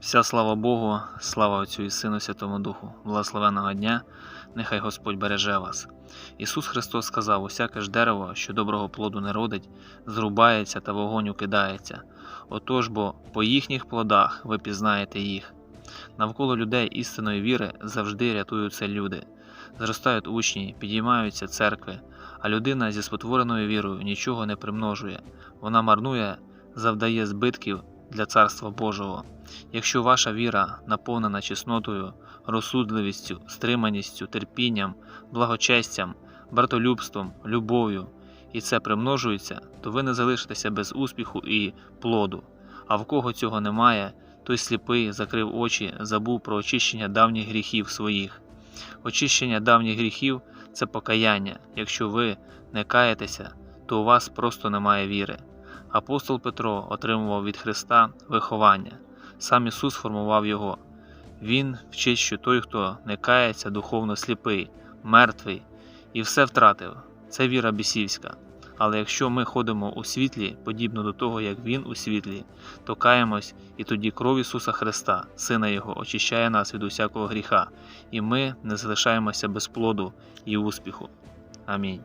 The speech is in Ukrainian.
Вся слава Богу, слава Отцю і Сину Святому Духу, благословеного дня, нехай Господь береже вас. Ісус Христос сказав: усяке ж дерево, що доброго плоду не родить, зрубається та вогонь укидається. Отож бо по їхніх плодах ви пізнаєте їх. Навколо людей істинної віри завжди рятуються люди, зростають учні, підіймаються церкви, а людина зі спотвореною вірою нічого не примножує, вона марнує, завдає збитків для Царства Божого. Якщо ваша віра наповнена чеснотою, розсудливістю, стриманістю, терпінням, благочестям, братолюбством, любов'ю, і це примножується, то ви не залишитеся без успіху і плоду. А в кого цього немає, той сліпий закрив очі, забув про очищення давніх гріхів своїх. Очищення давніх гріхів це покаяння. Якщо ви не каєтеся, то у вас просто немає віри. Апостол Петро отримував від Христа виховання. Сам Ісус формував його. Він вчить, що той, хто не кається, духовно сліпий, мертвий і все втратив. Це віра бісівська. Але якщо ми ходимо у світлі, подібно до того, як Він у світлі, то каємось, і тоді кров Ісуса Христа, Сина Його, очищає нас від усякого гріха, і ми не залишаємося без плоду і успіху. Амінь.